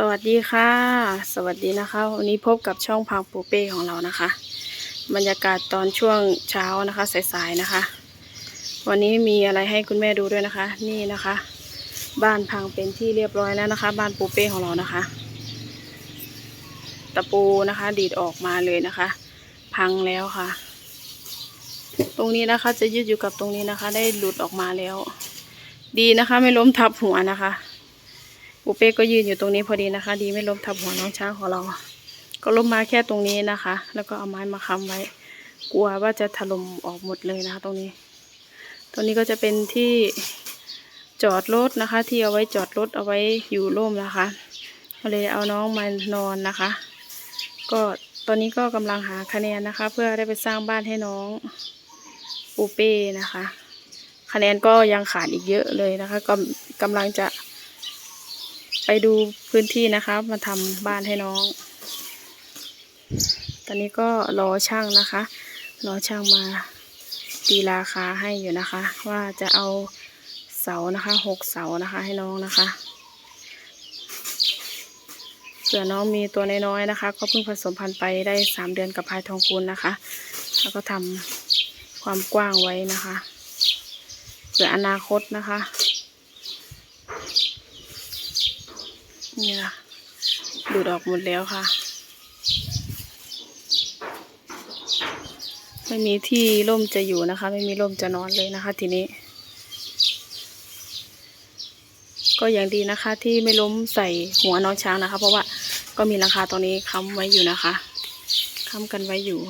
สวัสดีค่ะ สวัสดีนะคะ วันนี้พบกับช่องพังปูเป้ของเรานะคะ บรรยากาศตอนช่วงเช้านะคะสายๆนะคะ วันนี้มีอะไรให้คุณแม่ดูด้วยนะคะ นี่นะคะ บ้านพังเป็นที่เรียบร้อยแล้วนะคะ บ้านปูเป้ของเรานะคะ ตะปูนะคะ ดีดออกมาเลยนะคะ พังแล้วค่ะ ตรงนี้นะคะจะยืดอยู่กับตรงนี้นะคะ ได้หลุดออกมาแล้ว ดีนะคะ ไม่ล้มทับหัวนะคะ ปูเป้ก็ยืนอยู่ตรงนี้พอดีนะคะ ดีไม่ล้มทับหัวน้องช้างของเรา ก็ล้มมาแค่ตรงนี้นะคะ แล้วก็เอาไม้มาค้ำไว้ กลัวว่าจะถล่มออกหมดเลยนะคะ ตรงนี้ ตรงนี้ก็จะเป็นที่จอดรถนะคะ ที่เอาไว้จอดรถเอาไว้อยู่ร่มนะคะก็เลยเอาน้องมานอนนะคะ ก็ตอนนี้ก็กำลังหาคะแนนนะคะ เพื่อได้ไปสร้างบ้านให้น้องปูเป้นะคะ คะแนนก็ยังขาดอีกเยอะเลยนะคะก็กำลังจะ ไปดูพื้นที่นะคะ มาทำบ้านให้น้อง ตอนนี้ก็รอช่างนะคะ รอช่างมาตีราคาให้อยู่นะคะ ว่าจะเอาเสานะคะหกเสานะคะให้น้องนะคะเผื่อน้องมีตัวน้อยๆนะคะ ก็เพิ่งผสมพันธุ์ไปได้สามเดือนกับพายทองคูณนะคะ แล้วก็ทำความกว้างไว้นะคะเผื่ออนาคตนะคะ นี่ค่ะดูดออกหมดแล้วค่ะ ไม่มีที่ร่มจะอยู่นะคะ ไม่มีร่มจะนอนเลยนะคะ ทีนี้ ก็อย่างดีนะคะ ที่ไม่ล้มใส่หัวน้องช้างนะคะ เพราะว่าก็มีหลังคาตรงนี้ค้ำไว้อยู่นะคะค้ำกันไว้อยู่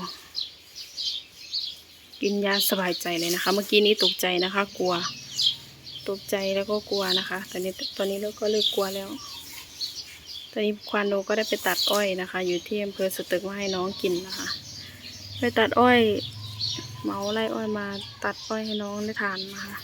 กินยาสบายใจเลยนะคะ เมื่อกี้นี้ตกใจนะคะ กลัว ตกใจแล้วก็กลัวนะคะ ตอนนี้ตอนนี้เราก็เลิกกลัวแล้ว ตอนนี้ควานโนก็ได้ไปตัดอ้อยนะคะ อยู่ที่อำเภอสตึกมาให้น้องกินนะคะไปตัดอ้อยเมาไร่อ้อยมาตัดอ้อยให้น้องได้ทานนะคะ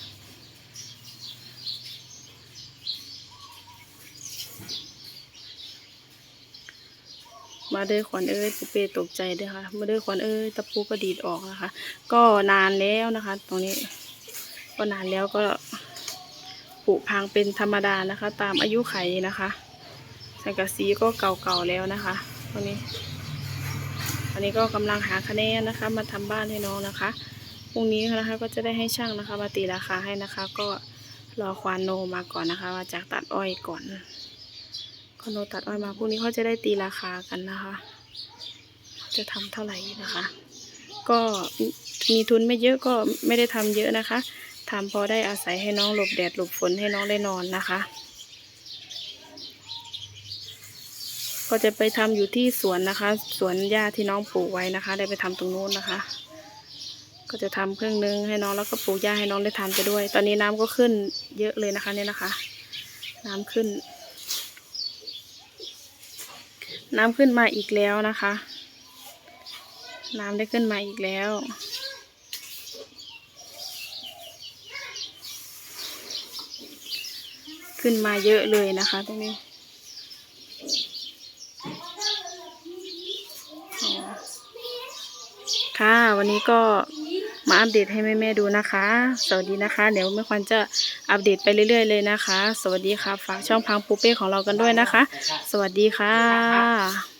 มาเด้อขวัญเอ้ยปูเป้ตกใจเด้อค่ะ มาเด้อขวัญเอ้ยตะปูก็ดีดออกนะคะ ก็นานแล้วนะคะ ตรงนี้ ก็นานแล้วก็ผุพังเป็นธรรมดานะคะ ตามอายุไขนะคะ สังกะสีก็เก่าๆแล้วนะคะตรงนี้อันนี้ก็กำลังหาคะแนนนะคะ มาทำบ้านให้น้องนะคะพรุ่งนี้นะคะก็จะได้ให้ช่างนะคะ มาตีราคาให้นะคะ ก็รอควานโนมาก่อนนะคะ มาจากตัดอ้อยก่อนควานโนตัดอ้อยมาพรุ่งนี้เขาจะได้ตีราคากันนะคะ จะทำเท่าไหร่นะคะ ก็มีทุนไม่เยอะก็ไม่ได้ทำเยอะนะคะทำพอได้อาศัยให้น้องหลบแดดหลบฝนให้น้องได้นอนนะคะ ก็จะไปทำอยู่ที่สวนนะคะ สวนหญ้าที่น้องปลูกไว้นะคะ ได้ไปทำตรงนู้นนะคะ ก็จะทำเครื่องนึงให้น้องแล้วก็ปลูกหญ้าให้น้องได้ทานไปด้วย ตอนนี้น้ำก็ขึ้นเยอะเลยนะคะเนี่ยนะคะ น้ำขึ้น น้ำขึ้นมาอีกแล้วนะคะ น้ำได้ขึ้นมาอีกแล้วขึ้นมาเยอะเลยนะคะตรงนี้ ค่ะ วันนี้ก็มาอัปเดตให้แม่ๆดูนะคะ สวัสดีนะคะ เดี๋ยวแม่ควันจะอัปเดตไปเรื่อย ๆ เลยนะคะ สวัสดีค่ะ ฝากช่องพังปูเป้ของเรากันด้วยนะคะ สวัสดีค่ะ